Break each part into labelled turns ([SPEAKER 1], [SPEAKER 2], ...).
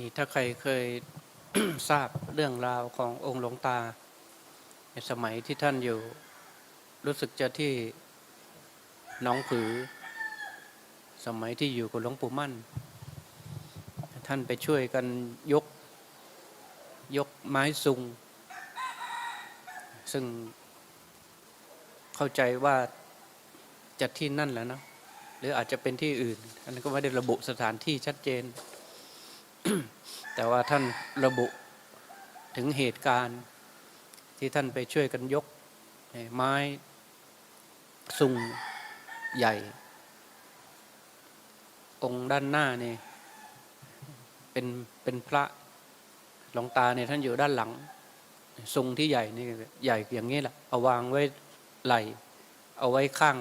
[SPEAKER 1] นี่ถ้าใครเคยทราบเรื่องราวขององค์หลวงตา ในสมัยที่ท่านอยู่ รู้สึกจะที่น้องผือ สมัยที่อยู่กับหลวงปู่มั่น ท่านไปช่วยกันยก ยกไม้ซุง ซึ่งเข้าใจว่าจะที่นั่นแหละนะ หรืออาจจะเป็นที่อื่นอันนั้นก็ไม่ได้ระบุสถานที่ชัดเจน แต่ว่าท่านระบุถึงเหตุการณ์ที่ท่านไปช่วยกันยกไม้ซุงใหญ่ องค์ด้านหน้านี่เป็นเป็นพระหลวงตาเนี่ยท่านอยู่ด้านหลังซุงที่ใหญ่นี่ใหญ่อย่างนี้แหละเอาวางไว้ไหลเอาไว้ข้าง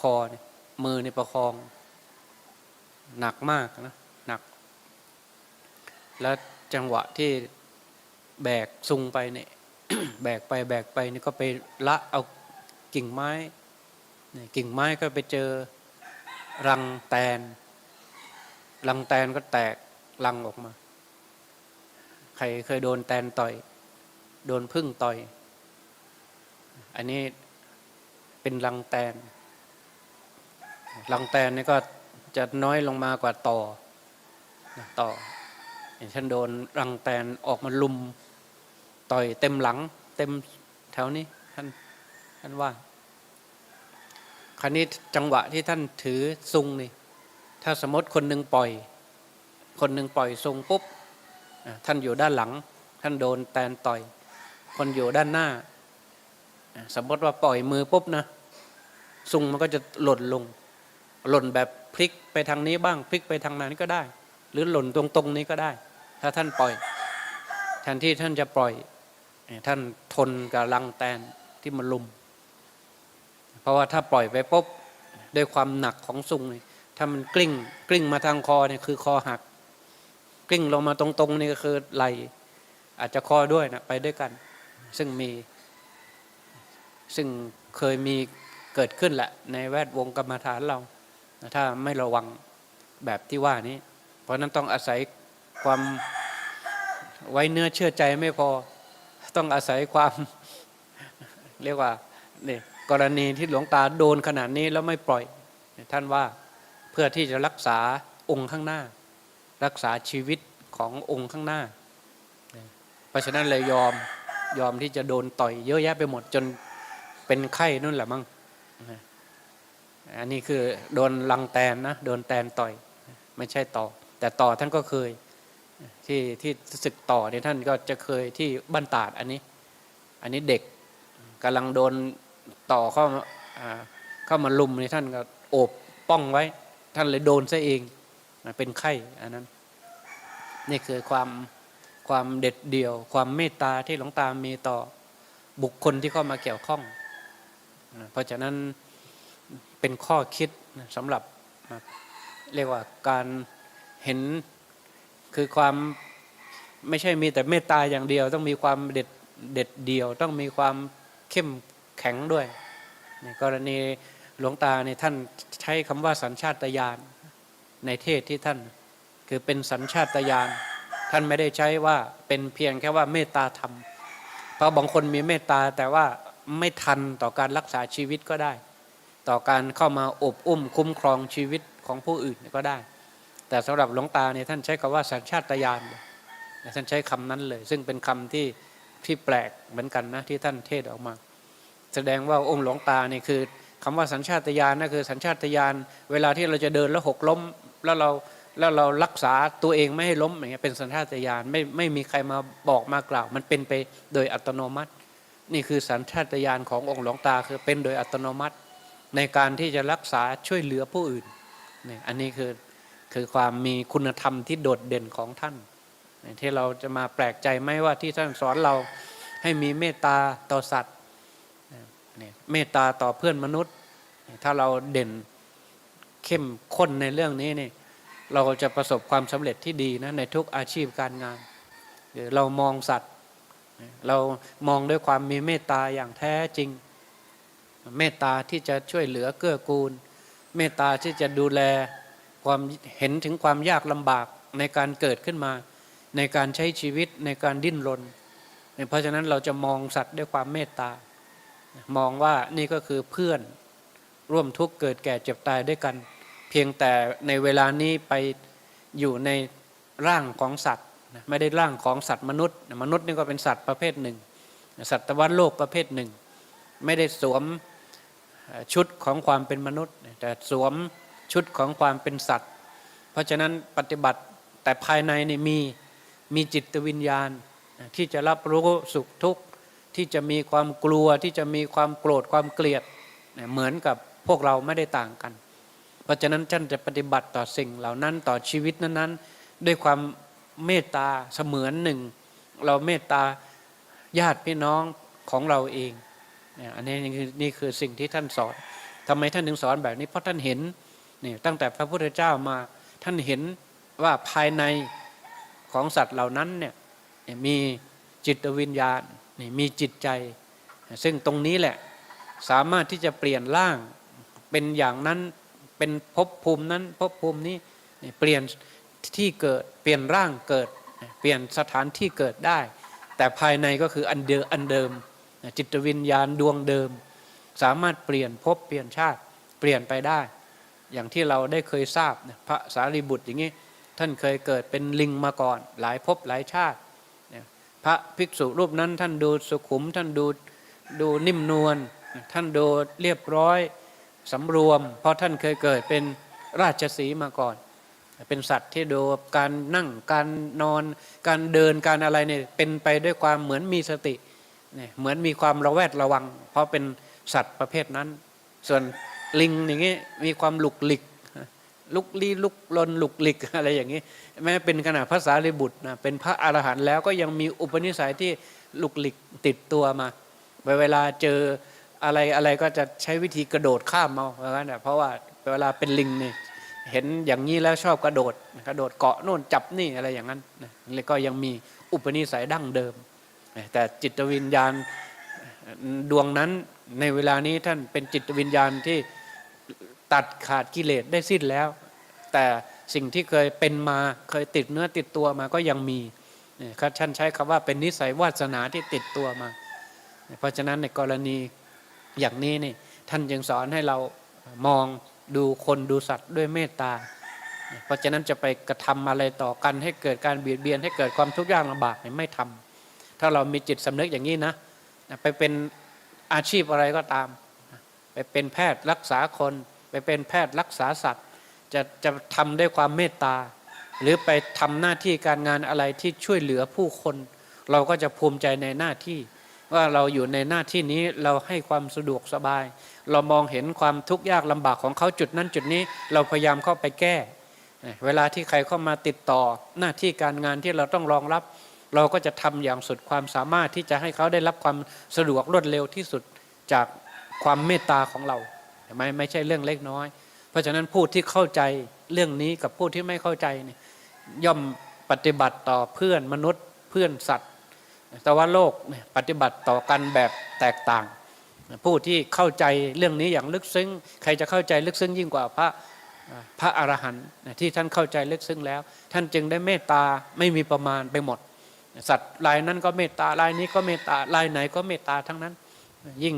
[SPEAKER 1] คอเนี่ยมือในประคอง หนักมากนะ แล้วจังหวะที่แบกซุงไปเนี่ยแบกไปแบกไปนี่ก็ไปละเอากิ่งไม้นี่กิ่งไม้ก็ไปเจอรังแตน รังแตนก็แตกรังออกมา ใครเคยโดนแตนต่อย โดนพึ่งต่อย อันนี้เป็นรังแตน รังแตนนี่ก็จะน้อยลงมากว่าต่อต่อ อย่างฉันโดนรังแตนออกมาลุมต่อยเต็มหลัง เต็มแถวนี้ท่านท่านว่าคราวนี้จังหวะที่ท่านถือซุงนี่ ถ้าสมมติคนหนึ่งปล่อย คนหนึ่งปล่อยซุงปุ๊บท่านอยู่ด้านหลัง ท่านโดนแตนต่อย คนอยู่ด้านหน้า สมมติว่าปล่อยมือปุ๊บนะซุงมันก็จะหล่นลง หล่นแบบพลิกไปทางนี้บ้างพลิกไปทางนั้นก็ได้ หรือหล่นตรงๆนี้ก็ได้ ถ้าท่านปล่อย แทนที่ท่านจะปล่อย ท่านทนกับรังแตนที่มันลุม เพราะว่าถ้าปล่อยไปปุ๊บด้วยความหนักของซุงนี่ถ้ามันกลิ้ง กลิ้งมาทางคอเนี่ยคือคอหัก กลิ้งลงมาตรงๆนี่ก็คือไหลอาจจะคอด้วยนะไปด้วยกัน ซึ่งมี ซึ่งเคยมีเกิดขึ้นแหละ ในแวดวงกรรมฐานเรา ถ้าไม่ระวังแบบที่ว่านี้ เพราะนั้นต้องอาศัย ความไว้เนื้อเชื่อใจไม่พอ ต้องอาศัยความ เรียกว่าเนี่ยกรณีที่หลวงตาโดนขนาดนี้แล้วไม่ปล่อย ท่านว่าเพื่อที่จะรักษาองค์ข้างหน้า รักษาชีวิตขององค์ข้างหน้า เพราะฉะนั้นเลยยอมยอมที่จะโดนต่อยเยอะแยะไปหมดจนเป็นไข้นู่นแหละมั้งอันนี้คือโดนลังแตนนะโดนแตนต่อย ไม่ใช่ต่อ แต่ต่อท่านก็เคย ที่ที่ศึกต่อเนี่ยท่านก็จะเคยที่บ้านตาดอันนี้ อันนี้เด็กกำลังโดนต่อเข้าเข้ามาลุมนี่ท่านก็โอบป้องไว้ ท่านเลยโดนซะเองเป็นไข้อันนั้นนี่คือความความเด็ดเดี่ยว ความเมตตาที่หลวงตามีต่อบุคคลที่เข้ามาเกี่ยวข้อง เพราะฉะนั้นเป็นข้อคิดสำหรับเรียกว่าการเห็น คือความไม่ใช่มีแต่เมตตาอย่างเดียว ต้องมีความเด็ดเด็ดเดี่ยว ต้องมีความเข้มแข็งด้วยในกรณีหลวงตาในท่านใช้คำว่าสัญชาตญาณในเทศที่ท่าน คือเป็นสัญชาตญาณท่านไม่ได้ใช้ว่าเป็นเพียงแค่ว่าเมตตาธรรม เพราะบางคนมีเมตตาแต่ว่าไม่ทันต่อการรักษาชีวิตก็ได้ ต่อการเข้ามาอบอุ้มคุ้มครองชีวิตของผู้อื่นก็ได้ แต่สำหรับหลวงตาเนี่ยท่านใช้คำว่าสัญชาตญาณเลยท่านใช้คำนั้นเลย ซึ่งเป็นคำที่ที่แปลกเหมือนกันนะที่ท่านเทศออกมา แสดงว่าองค์หลวงตาเนี่ยคือคำว่าสัญชาตญาณนั่นคือสัญชาตญาณเวลาที่เราจะเดินแล้วหกล้มแล้วเราแล้วเรารักษาตัวเองไม่ให้ล้มอย่างเงี้ยเป็นสัญชาตญาณไม่ไม่มีใครมาบอกมากล่าว มันเป็นไปโดยอัตโนมัติ นี่คือสัญชาตญาณขององค์หลวงตาคือเป็นโดยอัตโนมัติ ในการที่จะรักษาช่วยเหลือผู้อื่นนี่อันนี้คือ คือความมีคุณธรรมที่โดดเด่นของท่าน ที่เราจะมาแปลกใจไหมว่าที่ท่านสอนเราให้มีเมตตาต่อสัตว์เนี่ยเมตตาต่อเพื่อนมนุษย์ ถ้าเราเด่นเข้มข้นในเรื่องนี้นี่เราจะประสบความสำเร็จที่ดีนะในทุกอาชีพการงานหรือเรามองสัตว์ เรามองด้วยความมีเมตตาอย่างแท้จริง เมตตาที่จะช่วยเหลือเกื้อกูล เมตตาที่จะดูแล ความเห็นถึงความยากลำบากในการเกิดขึ้นมา ในการใช้ชีวิตในการดิ้นรนเพราะฉะนั้นเราจะมองสัตว์ด้วยความเมตตามองว่านี่ก็คือเพื่อนร่วมทุกข์เกิดแก่เจ็บตายด้วยกัน เพียงแต่ในเวลานี้ไปอยู่ในร่างของสัตว์ไม่ได้ร่างของสัตว์มนุษย์ มนุษย์นี่ก็เป็นสัตว์ประเภทหนึ่ง สัตว์วัฏโลกประเภทหนึ่ง ไม่ได้สวมชุดของความเป็นมนุษย์ แต่สวม ชุดของความเป็นสัตว์ เพราะฉะนั้นปฏิบัติแต่ภายในนี่มีมีจิตวิญญาณ ที่จะรับรู้สุขทุกข์ที่จะมีความกลัวที่จะมีความโกรธความเกลียดเหมือนกับพวกเราไม่ได้ต่างกัน เพราะฉะนั้นท่านจะปฏิบัติต่อสิ่งเหล่านั้นต่อชีวิตนั้นๆ ด้วยความเมตตาเสมือนหนึ่ง เราเมตตาญาติพี่น้องของเราเองเนี่ยอันนี้นี่คือสิ่งที่ท่านสอนทำไมท่านถึงสอนแบบนี้เพราะท่านเห็น นี่ตั้งแต่พระพุทธเจ้ามาท่านเห็นว่าภายในของสัตว์เหล่านั้นเนี่ยมีจิตวิญญาณนี่มีจิตใจ ซึ่งตรงนี้แหละสามารถที่จะเปลี่ยนร่างเป็นอย่างนั้นเป็นภพภูมินั้นภพภูมินี้เปลี่ยนที่เกิดเปลี่ยนร่างเกิด เปลี่ยนสถานที่เกิดได้ แต่ภายในก็คืออันเดิมอันเดิม จิตวิญญาณดวงเดิม สามารถเปลี่ยนภพเปลี่ยนชาติเปลี่ยนไปได้ อย่างที่เราได้เคยทราบพระสารีบุตรอย่างนี้ท่านเคยเกิดเป็นลิงมาก่อน หลายภพหลายชาติ พระภิกษุรูปนั้นท่านดูสุขุมท่านดูดูนิ่มนวลท่านดูเรียบร้อยสำรวม เพราะท่านเคยเกิดเป็นราชสีมาก่อน เป็นสัตว์ที่ดูการนั่งการนอน การเดินการอะไรเนี่ยเป็นไปด้วยความเหมือนมีสติเนี่ยเหมือนมีความระแวดระวัง เพราะเป็นสัตว์ประเภทนั้น ส่วน ลิงอย่างนี้มีความหลุกหลิกลุกลี้ลุกลนหลุกหลิกอะไรอย่างนี้ แม้เป็นขนาดภาษาลิบุตรนะเป็นพระอรหันต์แล้วก็ยังมีอุปนิสัยที่หลุกหลิกติดตัวมาเวลาเจออะไรอะไรก็จะใช้วิธีกระโดดข้ามเอาเพราะงั้นเพราะว่าเวลาเป็นลิงนี่เห็นอย่างนี้แล้วชอบกระโดดกระโดดเกาะโน่นจับนี่อะไรอย่างนั้นแล้วก็ยังมีอุปนิสัยดั้งเดิม แต่จิตวิญญาณดวงนั้นในเวลานี้ท่านเป็นจิตวิญญาณที่ ตัดขาดกิเลสได้สิ้นแล้ว แต่สิ่งที่เคยเป็นมาเคยติดเนื้อติดตัวมาก็ยังมีครับท่านใช้คำว่าเป็นนิสัยวาสนาที่ติดตัวมา เพราะฉะนั้นในกรณีอย่างนี้นี่ท่านจึงสอนให้เรามองดูคนดูสัตว์ด้วยเมตตา เพราะฉะนั้นจะไปกระทำอะไรต่อกันให้เกิดการเบียดเบียนให้เกิดความทุกข์ยากลำบากไม่ทำถ้าเรามีจิตสำนึกอย่างนี้นะ ไปเป็นอาชีพอะไรก็ตาม ไปเป็นแพทย์รักษาคน ไปเป็นแพทย์รักษาสัตว์ จะจะทำด้วยความเมตตา หรือไปทำหน้าที่การงานอะไรที่ช่วยเหลือผู้คน เราก็จะภูมิใจในหน้าที่ ว่าเราอยู่ในหน้าที่นี้เราให้ความสะดวกสบาย เรามองเห็นความทุกข์ยากลำบากของเขาจุดนั้นจุดนี้ เราพยายามเข้าไปแก้ เวลาที่ใครเข้ามาติดต่อหน้าที่การงานที่เราต้องรองรับ เราก็จะทำอย่างสุดความสามารถที่จะให้เขาได้รับความสะดวกรวดเร็วที่สุดจากความเมตตาของเรา ไม่ไม่ใช่เรื่องเล็กน้อย เพราะฉะนั้นผู้ที่เข้าใจเรื่องนี้กับผู้ที่ไม่เข้าใจเนี่ยย่อมปฏิบัติต่อเพื่อนมนุษย์เพื่อนสัตว์ แต่ว่าโลกเนี่ยปฏิบัติต่อกันแบบแตกต่าง ผู้ที่เข้าใจเรื่องนี้อย่างลึกซึ้ง ใครจะเข้าใจลึกซึ้งยิ่งกว่าพระพระอรหันต์ที่ท่านเข้าใจลึกซึ้งแล้ว ท่านจึงได้เมตตาไม่มีประมาณไปหมด สัตว์ลายนั้นก็เมตตาลายนี้ก็เมตตาลายไหนก็เมตตาทั้งนั้น ยิ่ง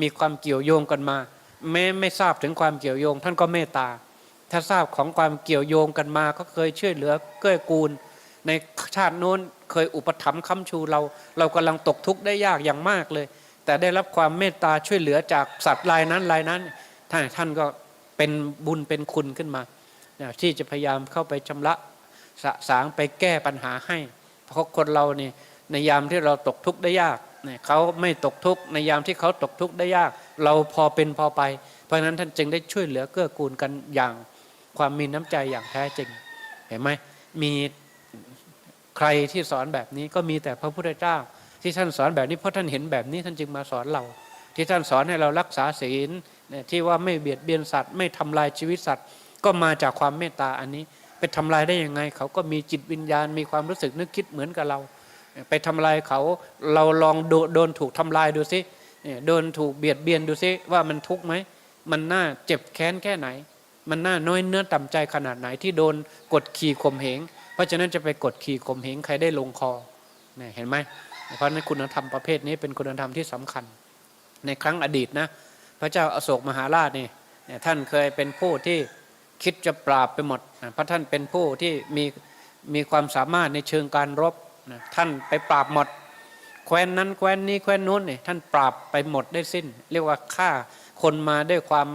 [SPEAKER 1] มีความเกี่ยวโยงกันมา แม้ไม่ทราบถึงความเกี่ยวโยง ท่านก็เมตตา ถ้าทราบของความเกี่ยวโยงกันมา ก็เคยช่วยเหลือเกื้อกูล ในชาติโน้นเคยอุปถัมภ์ค้ำชูเรา เรากำลังตกทุกข์ได้ยากอย่างมากเลย แต่ได้รับความเมตตาช่วยเหลือจากสัตว์ลายนั้นลายนั้นท่านท่านก็เป็นบุญเป็นคุณขึ้นมาที่จะพยายามเข้าไปชำระสะสางไปแก้ปัญหาให้ เพราะคนเราเนี่ยในยามที่เราตกทุกข์ได้ยาก เนี่ยเขาไม่ตกทุกข์ในยามที่เขาตกทุกข์ได้ยาก เราพอเป็นพอไป เพราะฉะนั้นท่านจึงได้ช่วยเหลือเกื้อกูลกันอย่างความมีน้ำใจอย่างแท้จริง เห็นไหมมีใครที่สอนแบบนี้ก็มีแต่พระพุทธเจ้า ที่ท่านสอนแบบนี้เพราะท่านเห็นแบบนี้ท่านจึงมาสอนเรา ที่ท่านสอนให้เรารักษาศีลที่ว่าไม่เบียดเบียนสัตว์ ไม่ทำลายชีวิตสัตว์ ก็มาจากความเมตตาอันนี้ ไปทำลายได้ยังไง เขาก็มีจิตวิญญาณมีความรู้สึกนึกคิดเหมือนกับเรา ไปทำลายเขาเราลองโดนถูกทำลายดูสิเนี่ยโดนถูกเบียดเบียนดูสิว่ามันทุกข์ไหมมันน่าเจ็บแค้นแค่ไหน มันน่าน้อยเนื้อต่ำใจขนาดไหนที่โดนกดขี่ข่มเหง เพราะฉะนั้นจะไปกดขี่ข่มเหงใครได้ลงคอเนี่ยเห็นไหมเพราะนั้นคุณธรรมประเภทนี้เป็นคุณธรรมที่สำคัญ ในครั้งอดีตนะ พระเจ้าอโศกมหาราชนี่ท่านเคยเป็นผู้ที่คิดจะปราบไปหมด เพราะท่านเป็นผู้ที่มีมีความสามารถในเชิงการรบ นะท่านไปปราบหมด แคว้นนั้นแคว้นนี้แคว้นนู้นนี่ท่านปราบไปหมดได้สิ้น เรียกว่าฆ่าคนมาด้วยความ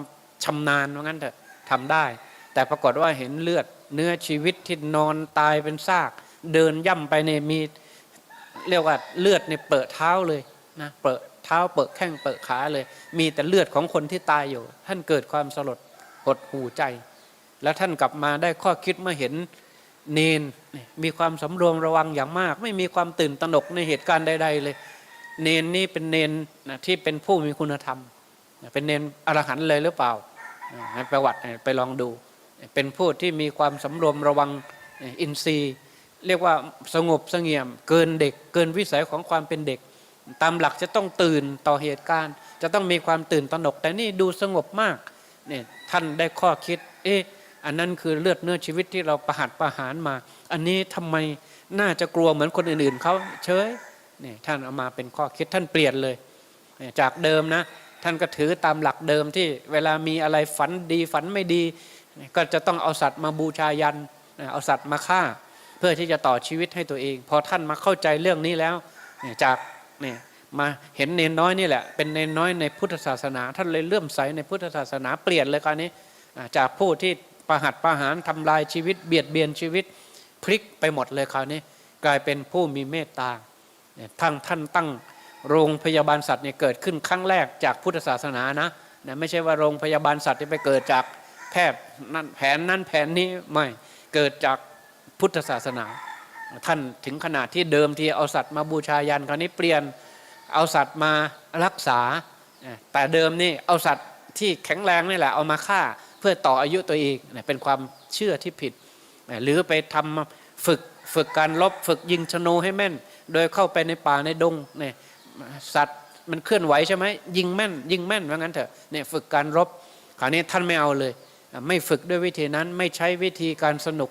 [SPEAKER 1] ชำนาญว่างั้นเถอะทำได้ แต่ปรากฏว่าเห็นเลือดเนื้อชีวิตที่นอนตายเป็นซาก เดินย่ำไปเนี่ยมีเรียกว่าเลือดเนี่ยเปิดเท้าเลยนะเปิดเท้าเปิดแข้งเปิดขาเลย มีแต่เลือดของคนที่ตายอยู่ ท่านเกิดความสลดหดหูใจ แล้วท่านกลับมาได้ข้อคิดเมื่อเห็น เนนมีความสำรวมระวังอย่างมาก ไม่มีความตื่นตระหนกในเหตุการณ์ใด ๆ เลย เนนนี่เป็นเนนนะที่เป็นผู้มีคุณธรรม เป็นเนนอรหันต์เลยหรือเปล่าประวัติไปลองดู เป็นผู้ที่มีความสำรวมระวังอินทรีย์ เรียกว่าสงบสงี่ยม เกินเด็ก เกินวิสัยของความเป็นเด็ก ตามหลักจะต้องตื่นต่อเหตุการณ์ จะต้องมีความตื่นตระหนก แต่นี่ดูสงบมากเนี่ยท่านได้ข้อคิด เอ๊ะ อันนั้นคือเลือดเนื้อชีวิตที่เราประหัตประหารมา อันนี้ทำไมน่าจะกลัวเหมือนคนอื่นๆเขาเฉยเนี่ยท่านเอามาเป็นข้อคิดท่านเปลี่ยนเลย จากเดิมนะ ท่านก็ถือตามหลักเดิมที่เวลามีอะไรฝันดีฝันไม่ดี ก็จะต้องเอาสัตว์มาบูชายันเอาสัตว์มาฆ่า เพื่อที่จะต่อชีวิตให้ตัวเอง พอท่านมาเข้าใจเรื่องนี้แล้วจากเนี่ยมาเห็นเนนน้อยนี่แหละ เป็นเนนน้อยในพุทธศาสนา ท่านเลยเลื่อมใสในพุทธศาสนาเปลี่ยนเลยคราวนี้จากผู้ที่ ประหัตประหารทำลายชีวิต เบียดเบียนชีวิตพลิกไปหมดเลยคราวนี้ กลายเป็นผู้มีเมตตาทั้งท่านตั้งโรงพยาบาลสัตว์เนี่ยเกิดขึ้นครั้งแรกจากพุทธศาสนานะนะไม่ใช่ว่าโรงพยาบาลสัตว์ที่ไปเกิดจากแพทย์นั่นแผนนั่นแผนนี้ไม่เกิดจากพุทธศาสนา ท่านถึงขนาดที่เดิมที่เอาสัตว์มาบูชายันคราวนี้เปลี่ยนเอาสัตว์มารักษา แต่เดิมนี่เอาสัตว์ที่แข็งแรงนี่แหละเอามาฆ่า เพื่อต่ออายุตัวเองเป็นความเชื่อที่ผิด หรือไปทำฝึกฝึกการลบฝึกยิงชนูให้แม่น โดยเข้าไปในป่าในดงเนี่ยสัตว์มันเคลื่อนไหวใช่ไหมยิงแม่น ยิงแม่นว่างั้นเถอะเนี่ยฝึกการรบคราวนี้ท่านไม่เอาเลย ไม่ฝึกด้วยวิธีนั้นไม่ใช้วิธีการสนุก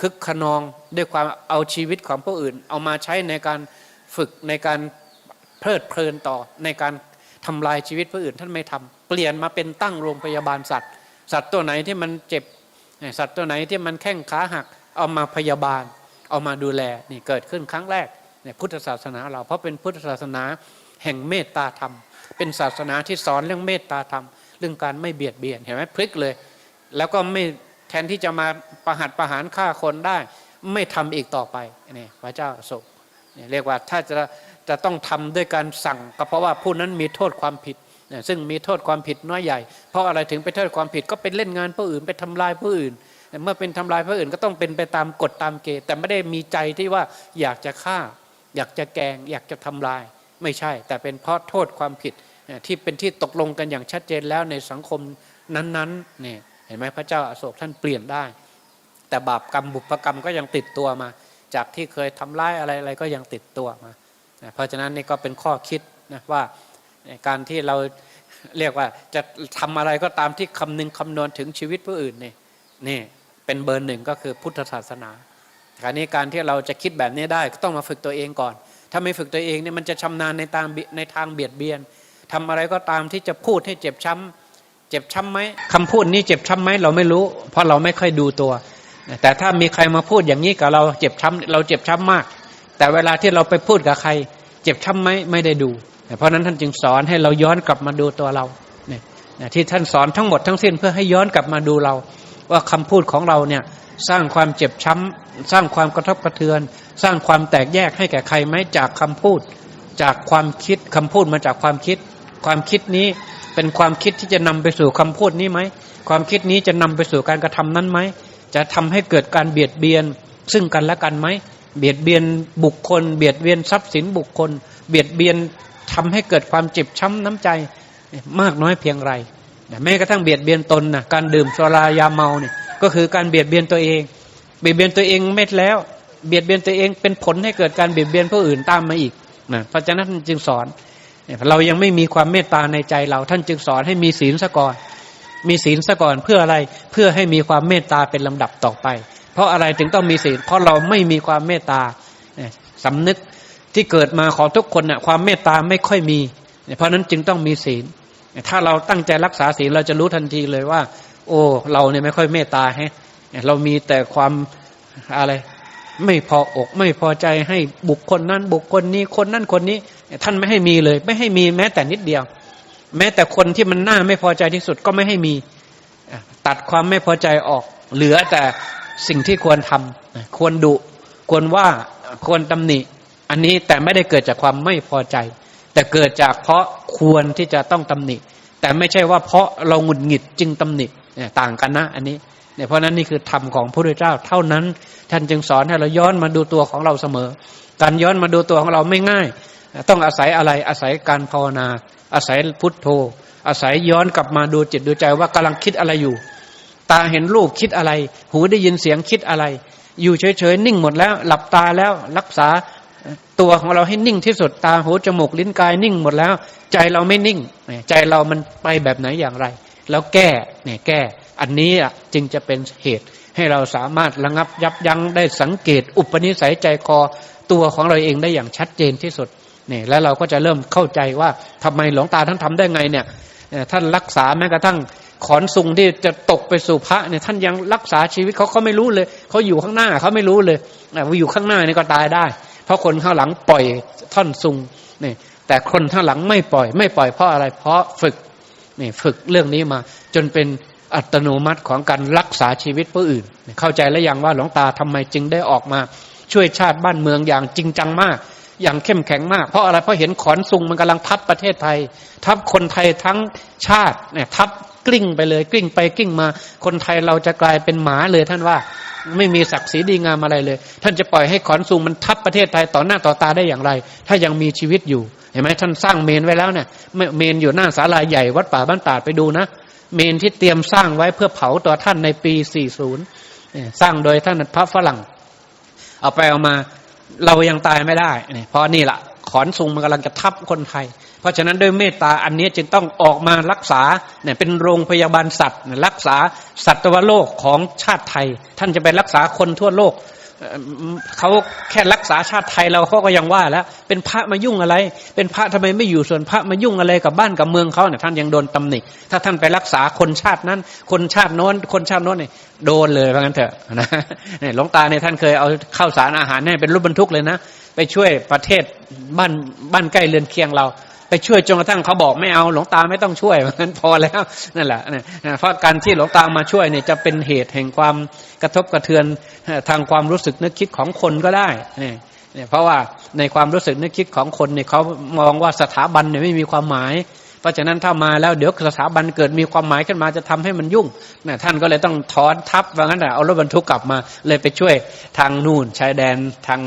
[SPEAKER 1] คึกขนองด้วยความเอาชีวิตของผู้อื่น เอามาใช้ในการฝึกในการเพลิดเพลินต่อในการ ทำลายชีวิตผู้อื่นท่านไม่ทำเปลี่ยนมาเป็นตั้งโรงพยาบาลสัตว์ สัตว์ตัวไหนที่มันเจ็บสัตว์ตัวไหนที่มันแข้งขาหัก เอามาพยาบาล เอามาดูแลนี่เกิดขึ้นครั้งแรกในพุทธศาสนาเราเพราะเป็นพุทธศาสนาแห่งเมตตาธรรม เป็นศาสนาที่สอนเรื่องเมตตาธรรม เรื่องการไม่เบียดเบียนเห็นไหมพลิกเลย แล้วก็ไม่แทนที่จะมาประหัตประหารฆ่าคนได้ ไม่ทำอีกต่อไปนี่พระเจ้าโศกเรียกว่าถ้าจะ จะต้องทำด้วยการสั่งก็เพราะว่าผู้นั้นมีโทษความผิด ซึ่งมีโทษความผิดน้อยใหญ่ เพราะอะไรถึงไปโทษความผิดก็เป็นเล่นงานผู้อื่นไปทำลายผู้อื่น เมื่อเป็นทำลายผู้อื่นก็ต้องเป็นไปตามกฎตามเกณฑ์แต่ไม่ได้มีใจที่ว่าอยากจะฆ่า อยากจะแกง อยากจะทำลาย ไม่ใช่ แต่เป็นเพราะโทษความผิดที่เป็นที่ตกลงกันอย่างชัดเจนแล้วในสังคมนั้นๆเนี่ยเห็นไหมพระเจ้าอาโศกท่านเปลี่ยนได้ แต่บาปกรรมบุพกรรมก็ยังติดตัวมา จากที่เคยทำร้ายอะไรอะไรก็ยังติดตัวมา เพราะฉะนั้นนี่ก็เป็นข้อคิดนะว่าการที่เราเรียกว่าจะทำอะไรก็ตามที่คำนึงคำนวณถึงชีวิตผู้อื่นนี่นี่เป็นเบอร์หนึ่งก็คือพุทธศาสนาคราวนี้การที่เราจะคิดแบบนี้ได้ก็ต้องมาฝึกตัวเองก่อน ถ้าไม่ฝึกตัวเองเนี่ยมันจะชำนาญในทางในทางเบียดเบียนทำอะไรก็ตามที่จะพูดให้เจ็บช้ำเจ็บช้ำไหมคำพูดนี้เจ็บช้ำไหมเราไม่รู้ เพราะเราไม่ค่อยดูตัว แต่ถ้ามีใครมาพูดอย่างนี้กับเราเจ็บช้ำเราเจ็บช้ำมาก แต่เวลาที่เราไปพูดกับใคร เจ็บช้ำไหมไม่ได้ดู เพราะนั้นท่านจึงสอนให้เราย้อนกลับมาดูตัวเราเนี่ยที่ท่านสอนทั้งหมดทั้งสิ้นเพื่อให้ย้อนกลับมาดูเรา ว่าคำพูดของเราเนี่ยสร้างความเจ็บช้ำ สร้างความกระทบกระเทือน สร้างความแตกแยกให้แก่ใครไหมจากคำพูด จากความคิดคำพูดมาจากความคิด ความคิดนี้เป็นความคิดที่จะนำไปสู่คำพูดนี้ไหมความคิดนี้จะนำไปสู่การกระทำนั้นไหมจะทำให้เกิดการเบียดเบียนซึ่งกันและกันไหม เบียดเบียนบุคคล เบียดเบียนทรัพย์สินบุคคล เบียดเบียนทำให้เกิดความเจ็บช้ำน้ำใจมากน้อยเพียงไรแม้กระทั่งเบียดเบียนตนนะการดื่มสุรายาเมาเนี่ยก็คือการเบียดเบียนตัวเอง เบียดเบียนตัวเองเม็ดแล้ว เบียดเบียนตัวเองเป็นผลให้เกิดการเบียดเบียนผู้อื่นตามมาอีกนะพระเจ้าท่านจึงสอนเรายังไม่มีความเมตตาในใจเรา ท่านจึงสอนให้มีศีลซะก่อน มีศีลซะก่อนเพื่ออะไรเพื่อให้มีความเมตตาเป็นลำดับต่อไป ราะราะอะไรถึงต้องมีศีล เพราะเราไม่มีความเมตตาเนี่ยสำนึกที่เกิดมาของทุกคนน่ะความเมตตาไม่ค่อยมีเนี่ยเพราะนั้นจึงต้องมีศีล ถ้าเราตั้งใจรักษาศีลเราจะรู้ทันทีเลยว่า โอ้เราเนี่ยไม่ค่อยเมตตาแฮะเรามีแต่ความอะไร ไม่พออกไม่พอใจให้บุคคลนั้นบุคคลนี้คนนั้นคนนี้ ท่านไม่ให้มีเลย ไม่ให้มีแม้แต่นิดเดียว แม้แต่คนที่มันน่าไม่พอใจที่สุดก็ไม่ให้มีตัดความไม่พอใจออก เหลือแต่ สิ่งที่ควรทำควรดุ ควรว่าควรตำหนิ อันนี้แต่ไม่ได้เกิดจากความไม่พอใจ แต่เกิดจากเพราะควรที่จะต้องตำหนิ แต่ไม่ใช่ว่าเพราะเราหงุดหงิดจึงตำหนิต่างกันนะ อันนี้เนี่ยเพราะฉะนั้นนี่คือธรรมของพระพุทธเจ้า เท่านั้น ท่านจึงสอนให้เราย้อนมาดูตัวของเราเสมอ การย้อนมาดูตัวของเราไม่ง่าย ต้องอาศัยอะไรอาศัยการภาวนา อาศัยพุทโธ อาศัยย้อนกลับมาดูจิตดูใจว่ากำลังคิดอะไรอยู่ ตาเห็นรูปคิดอะไร หูได้ยินเสียงคิดอะไร อยู่เฉยๆนิ่งหมดแล้ว หลับตาแล้วรักษาตัวของเราให้นิ่งที่สุดตาหูจมูกลิ้นกายนิ่งหมดแล้ว ใจเราไม่นิ่ง ใจเรามันไปแบบไหนอย่างไร แล้วแก้เนี่ยแก้ อันนี้อะจึงจะเป็นเหตุ ให้เราสามารถระงับยับยั้งได้สังเกต อุปนิสัยใจคอตัวของเราเองได้อย่างชัดเจนที่สุดเนี่ยแล้วเราก็จะเริ่มเข้าใจว่าทำไมหลวงตาท่านทำได้ไงเนี่ยท่านรักษาแม้กระทั่ง ขอนซุงที่จะตกไปสู่พระเนี่ยท่านยังรักษาชีวิตเขาเขาไม่รู้เลยเขาอยู่ข้างหน้าเขาไม่รู้เลยอะว่าอยู่ข้างหน้านี่ก็ตายได้ เพราะคนข้างหลังปล่อยท่อนซุงเนี่ยแต่คนข้างหลังไม่ปล่อย ไม่ปล่อยเพราะอะไร เพราะฝึกนี่ฝึกเรื่องนี้มา จนเป็นอัตโนมัติของการรักษาชีวิตผู้อื่น เข้าใจแล้วยังว่าหลวงตาทำไมจึงได้ออกมา ช่วยชาติบ้านเมืองอย่างจริงจังมาก อย่างเข้มแข็งมาก เพราะอะไรเพราะเห็นขอนซุงมันกำลังทับประเทศไทย ทับคนไทยทั้งชาติเนี่ยทับ กลิ้งไปเลย กลิ้งไปกลิ้งมา คนไทยเราจะกลายเป็นหมาเลยท่านว่า ไม่มีศักดิ์ศรีดีงามอะไรเลย ท่านจะปล่อยให้ขอนซุงมันทับประเทศไทยต่อหน้าต่อตาได้อย่างไร ถ้ายังมีชีวิตอยู่เห็นไหมท่านสร้างเมนไว้แล้วเนี่ยเมนอยู่หน้าศาลาใหญ่วัดป่าบ้านตาดไปดูนะ เมนที่เตรียมสร้างไว้เพื่อเผาตัวท่านในปี 40 สร้างโดยท่านพระฝรั่ง เอาไปเอามาเรายังตายไม่ได้เนี่ยเพราะนี่แหละขอนซุงมันกำลังจะทับคนไทย เพราะฉะนั้นด้วยเมตตาอันนี้จึงต้องออกมารักษาเนี่ยเป็นโรงพยาบาลสัตว์รักษาสัตวโลกของชาติไทย ท่านจะไปรักษาคนทั่วโลกเขาแค่รักษาชาติไทยเราเขาก็ยังว่าแล้ว เป็นพระมายุ่งอะไร เป็นพระทำไมไม่อยู่ส่วนพระมายุ่งอะไรกับบ้านกับเมืองเขาเนี่ยท่านยังโดนตำหนิถ้าท่านไปรักษาคนชาตินั้น คนชาติโน้น คนชาติโน้นเนี่ยโดนเลยเพราะงั้นเถอะนะเนี่ยหลวงตาเนี่ยท่านเคยเอาข้าวสารอาหารเนี่ยเป็นรถบรรทุกเลยนะ ไปช่วยประเทศบ้านบ้านใกล้เรือนเคียงเรา ไปช่วยจนกระทั่งเขาบอกไม่เอาหลวงตาไม่ต้องช่วยเพราะงั้นพอแล้วนั่นแหละเพราะการที่หลวงตามาช่วยเนี่ยจะเป็นเหตุแห่งความกระทบกระเทือนทางความรู้สึกนึกคิดของคนก็ได้เนี่ยเพราะว่าในความรู้สึกนึกคิดของคนเนี่ยเขามองว่าสถาบันเนี่ยไม่มีความหมายเพราะฉะนั้นถ้ามาแล้วเดี๋ยวสถาบันเกิดมีความหมายขึ้นมาจะทำให้มันยุ่งนะท่านก็เลยต้องถอนทับว่างั้นแต่เอารถบรรทุกกลับมา เลยไปช่วยทางนู่นชายแดนทาง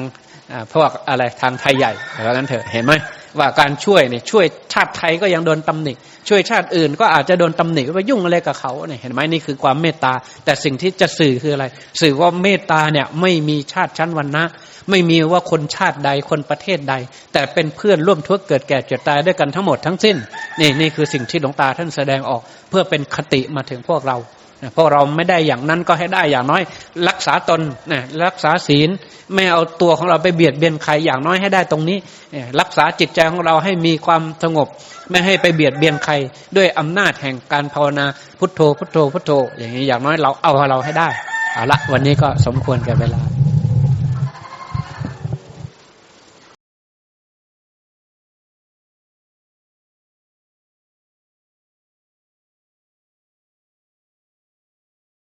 [SPEAKER 1] พวกอะไรทางไทยใหญ่ว่างั้นเถอะเห็นไหม ว่าการช่วยเนี่ยช่วยชาติไทยก็ยังโดนตำหนิช่วยชาติอื่นก็อาจจะโดนตำหนิว่ายุ่งอะไรกับเขาเนี่ยเห็นไหมนี่คือความเมตตา แต่สิ่งที่จะสื่อคืออะไร สื่อว่าเมตตาเนี่ยไม่มีชาติชั้นวรรณะไม่มีว่าคนชาติใดคนประเทศใด แต่เป็นเพื่อนร่วมทุกข์เกิดแก่เจ็บตายด้วยกันทั้งหมดทั้งสิ้นนี่นี่คือสิ่งที่หลวงตาท่านแสดงออก เพื่อเป็นคติมาถึงพวกเรา พวกเราไม่ได้อย่างนั้นก็ให้ได้อย่างน้อย รักษาตนนะรักษาศีลไม่เอาตัวของเราไปเบียดเบียนใครอย่างน้อยให้ได้ตรงนี้ รักษาจิตใจของเราให้มีความสงบ ไม่ให้ไปเบียดเบียนใคร ด้วยอำนาจแห่งการภาวนาพุทโธพุทโธพุทโธ อย่างนี้อย่างน้อยเราเอาเราให้ได้เอาละวันนี้ก็สมควรกับเวลา